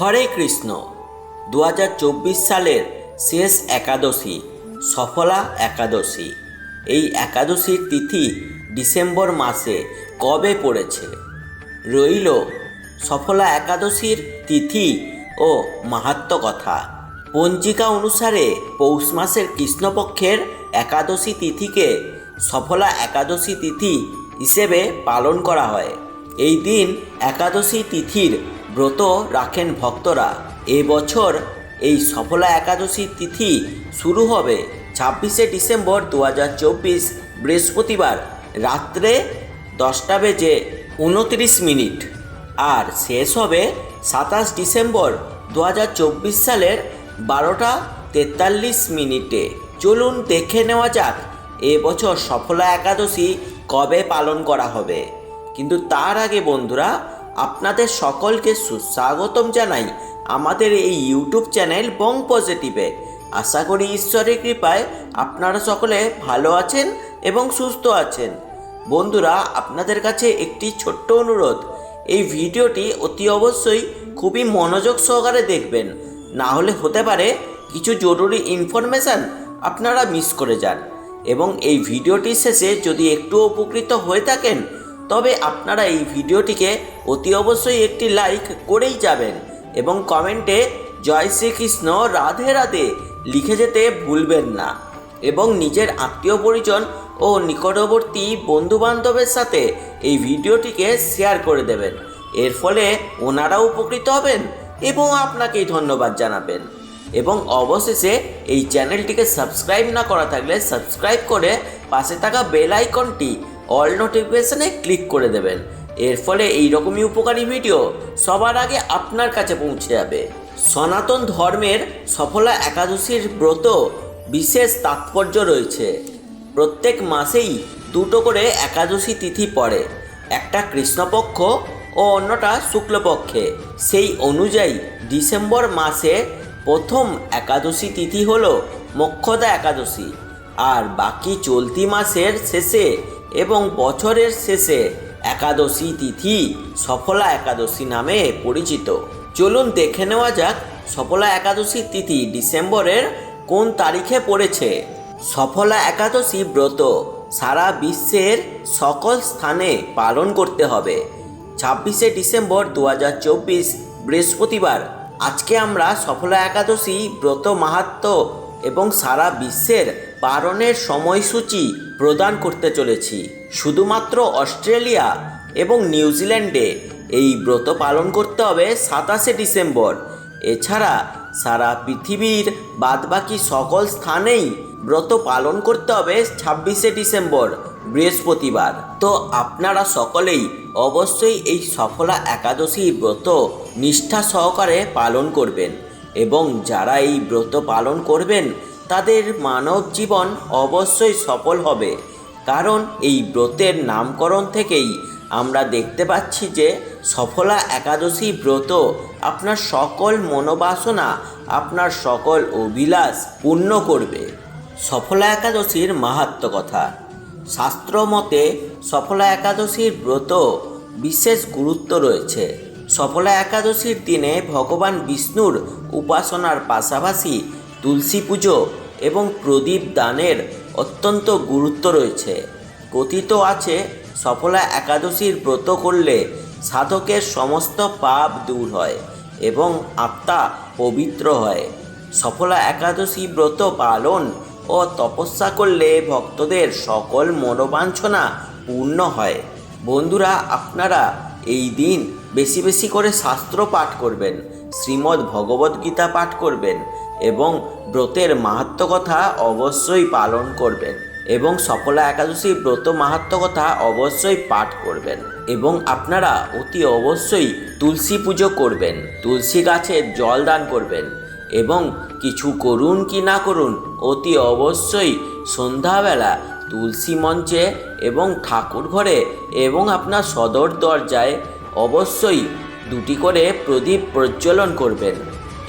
হরে কৃষ্ণ। দু হাজার চব্বিশ সালের শেষ একাদশী, সফলা একাদশী। এই একাদশীর তিথি ডিসেম্বর মাসে কবে পড়েছে? রইল সফলা একাদশীর তিথি ও মাহাত্ম কথা। পঞ্জিকা অনুসারে পৌষ মাসের কৃষ্ণপক্ষের একাদশী তিথিকে সফলা একাদশী তিথি হিসেবে পালন করা হয়। এই দিন একাদশী তিথির ব্রত রাখেন ভক্তরা। এবছর এই সফলা একাদশী তিথি শুরু হবে ছাব্বিশে ডিসেম্বর দু হাজার চব্বিশ বৃহস্পতিবার রাত্রে দশটা বেজে উনত্রিশ মিনিট। আর শেষ হবে সাতাশ ডিসেম্বর দু হাজার চব্বিশ সালের বারোটা তেতাল্লিশ মিনিটে। চলুন দেখে নেওয়া যাক এবছর সফলা একাদশী কবে পালন করা হবে। কিন্তু তার আগে বন্ধুরা আপনাদের সকলকে সুস্বাগতম জানাই আমাদের এই ইউটিউব চ্যানেল বং পজিটিভে। আশা করি ঈশ্বরের কৃপায় আপনারা সকলে ভালো আছেন এবং সুস্থ আছেন। বন্ধুরা, আপনাদের কাছে একটি ছোট্ট অনুরোধ। এই ভিডিওটি অতি অবশ্যই খুবই মনোযোগ সহকারে দেখবেন। না হলে হতে পারে কিছু জরুরি ইনফরমেশান আপনারা মিস করে যান। এবং এই ভিডিওটির শেষে যদি একটু উপকৃত হয়ে থাকেন তবে আপনারা এই ভিডিওটিকে অতি অবশ্যই একটি লাইক করেই যাবেন এবং কমেন্টে জয় শ্রীকৃষ্ণ রাধে রাধে লিখে যেতে ভুলবেন না এবং নিজের আত্মীয় পরিজন ও নিকটবর্তী বন্ধুবান্ধবের সাথে এই ভিডিওটিকে শেয়ার করে দেবেন। এর ফলে ওনারাও উপকৃত হবেন এবং আপনাকেই ধন্যবাদ জানাবেন। এবং অবশেষে এই চ্যানেলটিকে সাবস্ক্রাইব না করা থাকলে সাবস্ক্রাইব করে পাশে থাকা বেল আইকনটি অল নোটিফিকেশনে ক্লিক করে দেবেন। এর ফলে এই রকমই উপকারী ভিডিও সবার আগে আপনার কাছে পৌঁছে যাবে। সনাতন ধর্মের সফলা একাদশীর ব্রত বিশেষ তাৎপর্য রয়েছে। প্রত্যেক মাসেই দুটো করে একাদশী তিথি পড়ে। একটা কৃষ্ণপক্ষ ও অন্যটা শুক্লপক্ষে। সেই অনুযায়ী ডিসেম্বর মাসে প্রথম একাদশী তিথি হল মোক্ষদা একাদশী। আর বাকি চলতি মাসের শেষে এবং বছরের শেষে একাদশী তিথি সফলা একাদশী নামে পরিচিত। চলুন দেখে নেওয়া যাক সফলা একাদশী তিথি ডিসেম্বরের কোন তারিখে পড়েছে। সফলা একাদশী ব্রত সারা বিশ্বের সকল স্থানে পালন করতে হবে। ছাব্বিশে ডিসেম্বর দু হাজার চব্বিশ, বৃহস্পতিবার। আজকে আমরা সফলা একাদশী ব্রত মাহাত্ম এবং সারা বিশ্বের পালনের সময়সূচি প্রদান করতে চলেছি। শুধুমাত্র অস্ট্রেলিয়া এবং নিউজিল্যান্ডে এই ব্রত পালন করতে হবে সাতাশে ডিসেম্বর। এছাড়া সারা পৃথিবীর বাদবাকি সকল স্থানেই ব্রত পালন করতে হবে ছাব্বিশে ডিসেম্বর, বৃহস্পতিবার। তো আপনারা সকলেই অবশ্যই এই সফলা একাদশী ব্রত নিষ্ঠা সহকারে পালন করবেন এবং যারা এই ব্রত পালন করবেন তাদের মানব জীবন অবশ্যই সফল হবে। কারণ এই ব্রতের নামকরণ থেকেই আমরা দেখতে পাচ্ছি যে সফলা একাদশী ব্রত আপনার সকল মনোবাসনা, আপনার সকল অভিলাষ পূর্ণ করবে। সফলা একাদশীর মাহাত্ম কথা। শাস্ত্র মতে সফলা একাদশীর ব্রত বিশেষ গুরুত্ব রয়েছে। সফলা একাদশীর দিনে ভগবান বিষ্ণুর উপাসনার পাশাপাশি তুলসী পুজো এবং প্রদীপ দানের অত্যন্ত গুরুত্ব রয়েছে। কথিত আছে, সফলা একাদশীর ব্রত করলে সাধকের সমস্ত পাপ দূর হয় এবং আত্মা পবিত্র হয়। সফলা একাদশী ব্রত পালন ও তপস্যা করলে ভক্তদের সকল মনোবাঞ্ছনা পূর্ণ হয়। বন্ধুরা, আপনারা এই দিন বেশি বেশি করে শাস্ত্র পাঠ করবেন, শ্রীমদ্ ভগবদ্গীতা পাঠ করবেন এবং ব্রতের মাহাত্ম কথা অবশ্যই পালন করবেন এবং সফলা একাদশী ব্রত মাহাত্ম কথা অবশ্যই পাঠ করবেন এবং আপনারা অতি অবশ্যই তুলসী পুজো করবেন, তুলসী গাছের জল দান করবেন এবং কিছু করুন কি না করুন অতি অবশ্যই সন্ধ্যাবেলা তুলসী মঞ্চে এবং ঠাকুর ঘরে এবং আপনার সদর দরজায় অবশ্যই দুটি করে প্রদীপ প্রজ্বলন করবেন।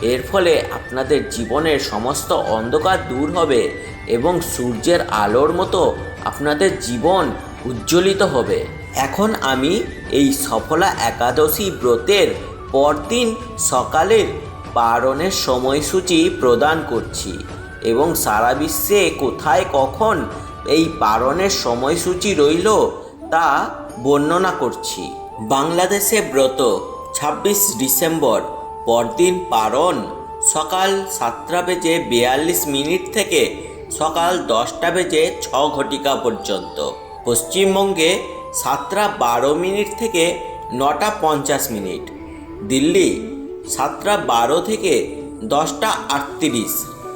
এর ফলে আপনাদের জীবনের সমস্ত অন্ধকার দূর হবে এবং সূর্যের আলোর মতো আপনাদের জীবন উজ্জ্বলিত হবে। এখন আমি এই সফলা একাদশী ব্রতের পরদিন সকালের পারণের সময়সূচি প্রদান করছি এবং সারা বিশ্বে কোথায় কখন এই পারণের সময়সূচি রইল তা বর্ণনা করছি। বাংলাদেশে ব্রত ছাব্বিশ ডিসেম্বর পরদিন পারণ। সকাল সাতটা বেজে বিয়াল্লিশ মিনিট থেকে সকাল দশটা বেজে ছ ঘটিকা পর্যন্ত। পশ্চিমবঙ্গে সাতটা বারো মিনিট থেকে নটা পঞ্চাশ মিনিট। দিল্লি সাতটা বারো থেকে দশটা আটত্রিশ।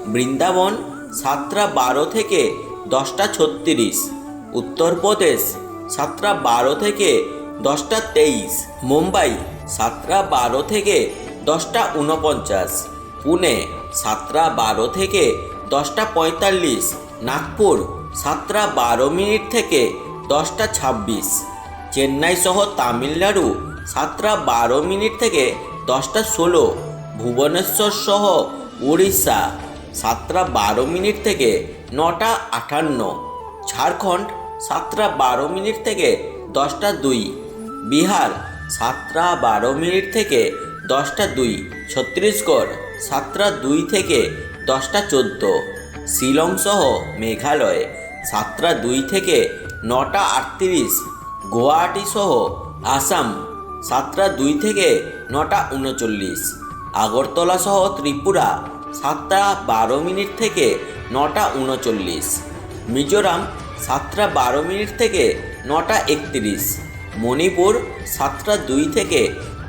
বৃন্দাবন সাতটা বারো থেকে দশটা ছত্রিশ। উত্তরপ্রদেশ সাতটা বারো থেকে দশটা তেইশ। মুম্বাই সাতটা বারো থেকে দশটা উনপঞ্চাশ পুনে সাতটা বারো থেকে দশটা পঁয়তাল্লিশ, নাগপুর সাতটা বারো মিনিট থেকে দশটা ছাব্বিশ, চেন্নাই সহ তামিলনাড়ু সাতটা বারো মিনিট থেকে দশটা ষোলো, ভুবনেশ্বর সহ উড়িষ্যা সাতটা বারো মিনিট থেকে নটা আটান্ন, ঝাড়খণ্ড সাতটা বারো মিনিট থেকে দশটা দুই, বিহার সাতটা বারো মিনিট থেকে দশটা দুই, ছত্তিশগড়, সাতটা দুই থেকে দশটা চোদ্দ, শিলং সহ মেঘালয়, সাতটা দুই থেকে নটা আটত্রিশ, গুয়াহাটি সহ আসাম, সাতটা দুই থেকে নটা উনচল্লিশ, আগরতলা সহ ত্রিপুরা, সাতটা বারো মিনিট থেকে নটা উনচল্লিশ, মিজোরাম, সাতটা বারো মিনিট থেকে নটা একত্রিশ, মণিপুর, সাতটা দুই থেকে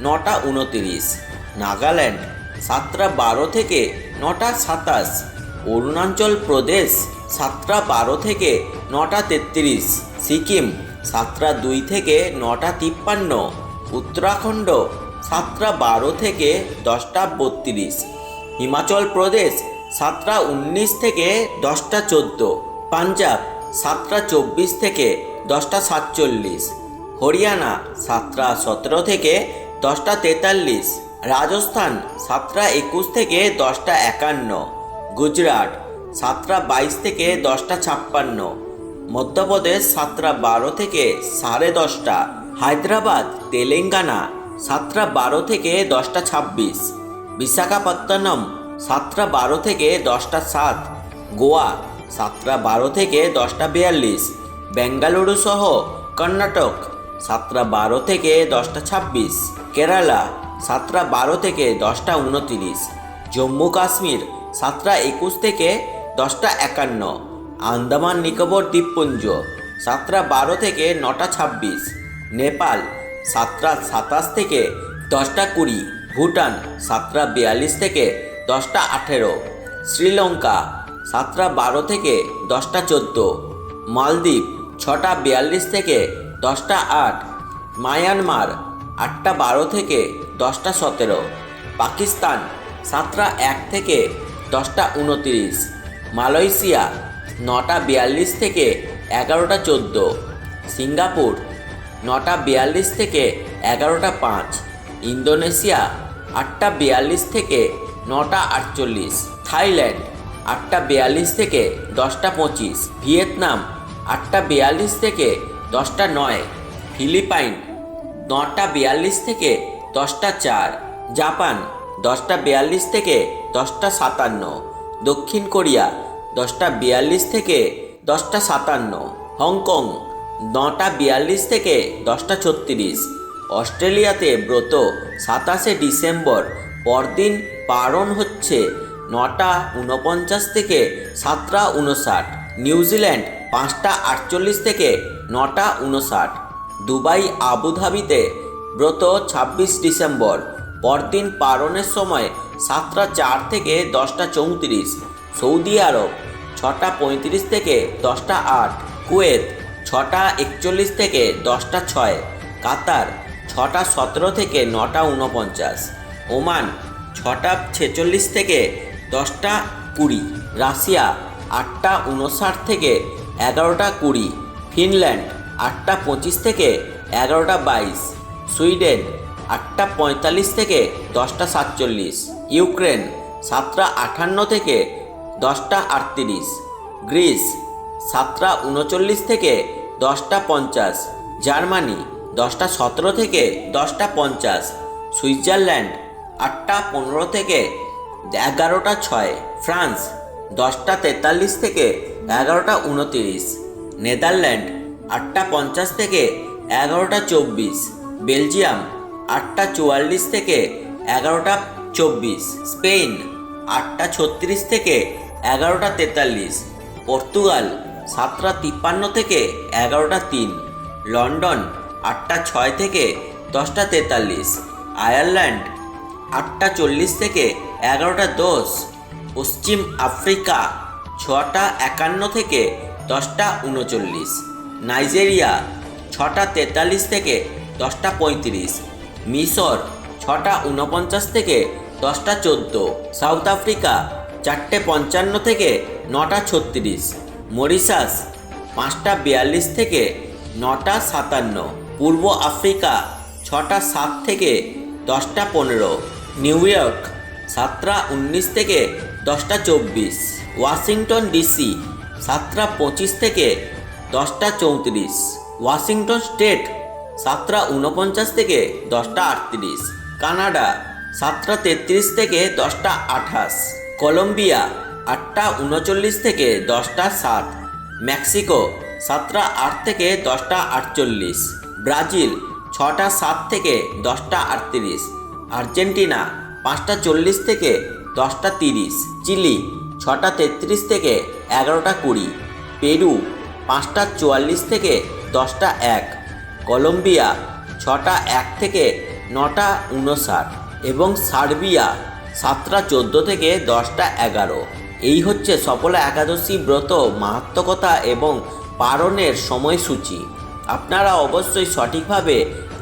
নটা উনতিরিশ। নাগাল্যান্ড, সাতটা বারো থেকে নটা সাতাশ। অরুণাচল প্রদেশ, সাতটা বারো থেকে নটা তেত্রিশ। সিকিম, সাতটা দুই থেকে নটা তিপ্পান্ন। উত্তরাখণ্ড, সাতটা বারো থেকে দশটা বত্রিশ। হিমাচল প্রদেশ, সাতটা উনিশ থেকে দশটা চোদ্দ। পাঞ্জাব, সাতটা চব্বিশ থেকে দশটা সাতচল্লিশ। হরিয়ানা, সাতটা সতেরো থেকে দশটা তেতাল্লিশ, রাজস্থান সাতটা একুশ থেকে দশটা একান্ন, গুজরাট সাতটা বাইশ থেকে দশটা ছাপ্পান্ন, মধ্যপ্রদেশ সাতটা বারো থেকে সাড়ে দশটা, হায়দ্রাবাদ তেলেঙ্গানা সাতটা বারো থেকে দশটা ছাব্বিশ, বিশাখাপত্তনম সাতটা বারো থেকে দশটা সাত, গোয়া সাতটা বারো থেকে দশটা বিয়াল্লিশ, বেঙ্গালুরু সহ কর্ণাটক সাতটা বারো থেকে দশটা ছাব্বিশ। কেরালা, সাতটা বারো থেকে দশটা উনতিরিশ। জম্মু কাশ্মীর, সাতটা একুশ থেকে দশটা একান্ন। আন্দামান নিকোবর দ্বীপপুঞ্জ, সাতটা বারো থেকে নটা ছাব্বিশ। নেপাল, সাতটা সাতাশ থেকে দশটা কুড়ি। ভুটান, সাতটা বিয়াল্লিশ থেকে দশটা আঠেরো। শ্রীলঙ্কা, সাতটা বারো থেকে দশটা চোদ্দ। মালদ্বীপ, ছটা বিয়াল্লিশ থেকে দশটা আট, মায়ানমার, আটটা বারো থেকে দশটা সতেরো, পাকিস্তান, সাতটা এক থেকে দশটা উনতিরিশ, মালয়েশিয়া, নটা বিয়াল্লিশ থেকে এগারোটা চোদ্দ, সিঙ্গাপুর, নটা বিয়াল্লিশ থেকে এগারোটা পাঁচ, ইন্দোনেশিয়া, আটটা বিয়াল্লিশ থেকে নটা আটচল্লিশ, থাইল্যান্ড, আটটা বিয়াল্লিশ থেকে দশটা পঁচিশ, ভিয়েতনাম, আটটা বিয়াল্লিশ থেকে দশটা নয়, ফিলিপাইন নটা বিয়াল্লিশ থেকে দশটা চার, জাপান, দশটা বিয়াল্লিশ থেকে দশটা সাতান্ন, দক্ষিণ কোরিয়া, দশটা বিয়াল্লিশ থেকে দশটা সাতান্ন, হংকং, নটা বিয়াল্লিশ থেকে দশটা ছত্রিশ, অস্ট্রেলিয়াতে ব্রত, সাতাশে ডিসেম্বর, পরদিন পালন হচ্ছে, নটা উনপঞ্চাশ থেকে সাতটা উনষাট নিউজিল্যান্ড পাঁচটা আটচল্লিশ থেকে নটা উনষাট। দুবাই, আবুধাবিতে ব্রত ছাব্বিশ ডিসেম্বর, পরদিন পালনের সময় সাতটা চার থেকে দশটা চৌত্রিশ। সৌদি আরব, ছটা পঁয়ত্রিশ থেকে দশটা আট। কুয়েত, ছটা একচল্লিশ থেকে দশটা ছয়। কাতার, ছটা সতেরো থেকে নটা উনপঞ্চাশ। ওমান, ছটা ছেচল্লিশ থেকে দশটা কুড়ি। রাশিয়া, আটটা উনষাট থেকে এগারোটা কুড়ি, ফিনল্যান্ড আটটা পঁচিশ থেকে এগারোটা বাইশ, সুইডেন আটটা পঁয়তাল্লিশ থেকে দশটা সাতচল্লিশ, ইউক্রেন সাতটা আটান্ন থেকে দশটা আটত্রিশ, গ্রিস সাতটা উনচল্লিশ থেকে দশটা পঞ্চাশ, জার্মানি দশটা সতেরো থেকে দশটা পঞ্চাশ, সুইজারল্যান্ড আটটা পনেরো থেকে এগারোটা ছয়, ফ্রান্স দশটা তেতাল্লিশ থেকে এগারোটা উনতিরিশ, নেদারল্যান্ড আটটা পঞ্চাশ থেকে এগারোটা চব্বিশ, বেলজিয়াম আটটা চুয়াল্লিশ থেকে এগারোটা চব্বিশ, স্পেন আটটা ছত্রিশ থেকে এগারোটা তেতাল্লিশ, পর্তুগাল সাতটা তিপ্পান্ন থেকে এগারোটা তিন, লন্ডন আটটা ছয় থেকে দশটা তেতাল্লিশ, আয়ারল্যান্ড আটটা চল্লিশ থেকে এগারোটা দশ, পশ্চিম আফ্রিকা ছটা একান্ন থেকে দশটা উনচল্লিশ। নাইজেরিয়া, ছটা তেতাল্লিশ থেকে দশটা পঁয়ত্রিশ। মিশর, ছটা উনপঞ্চাশ থেকে দশটা চোদ্দ। সাউথ আফ্রিকা, চারটে পঞ্চান্ন থেকে নটা ছত্রিশ। মরিশাস, পাঁচটা বিয়াল্লিশ থেকে নটা সাতান্ন। পূর্ব আফ্রিকা, ছটা সাত থেকে দশটা পনেরো। নিউ ইয়র্ক, সাতটা উনিশ থেকে দশটা চব্বিশ, ওয়াশিংটন ডিসি, সাতটা পঁচিশ থেকে দশটা চৌত্রিশ, ওয়াশিংটন স্টেট, সাতটা উনপঞ্চাশ থেকে দশটা আটত্রিশ, কানাডা, সাতটা তেত্রিশ থেকে দশটা আঠাশ, কলম্বিয়া, আটটা উনচল্লিশ থেকে দশটা সাত মেক্সিকো, সাতটা আট থেকে দশটা আটচল্লিশ, ব্রাজিল, ছটা সাত থেকে দশটা আটত্রিশ, আর্জেন্টিনা, পাঁচটা চল্লিশ থেকে দশটা তিরিশ, চিলি ছটা তেত্রিশ থেকে এগারোটা কুড়ি, পেরু পাঁচটা চুয়াল্লিশ থেকে দশটা এক, কলম্বিয়া ছটা এক থেকে নটা উনষাট এবং সার্বিয়া সাতটা চোদ্দ থেকে দশটা এগারো। এই হচ্ছে সফলা একাদশী ব্রত মাহাত্মকতা এবং পারণের সময়সূচি। আপনারা অবশ্যই সঠিকভাবে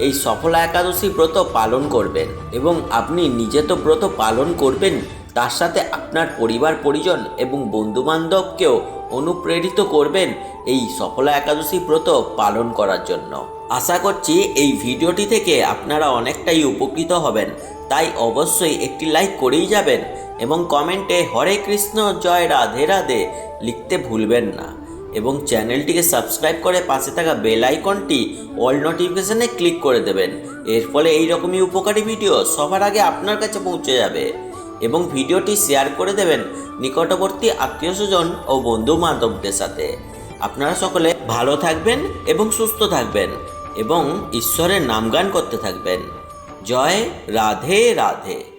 এই সফলা একাদশী ব্রত পালন করবেন এবং আপনি নিজে তো ব্রত পালন করবেন তার সাথে আপনার পরিবার, পরিজন এবং বন্ধুবান্ধবকেও অনুপ্রেরিত করবেন এই সফলা একাদশী ব্রত পালন করার জন্য। আশা করছি এই ভিডিওটি থেকে আপনারা অনেকটাই উপকৃত হবেন। তাই অবশ্যই একটি লাইক করেই যাবেন এবং কমেন্টে হরে কৃষ্ণ, জয় রাধে রাধে লিখতে ভুলবেন না। এবং চ্যানেলটিকে সাবস্ক্রাইব করে পাশে থাকা বেল আইকনটি অল নোটিফিকেশনে ক্লিক করে দেবেন। এর ফলে এই রকমই উপকারী ভিডিও সবার আগে আপনার কাছে পৌঁছে যাবে। এবং ভিডিওটি শেয়ার করে দেবেন নিকটবর্তী আত্মীয় স্বজন ও বন্ধু বান্ধবদের সাথে। আপনারা সকলে ভালো থাকবেন এবং সুস্থ থাকবেন এবং ঈশ্বরের নামগান করতে থাকবেন। জয় রাধে রাধে।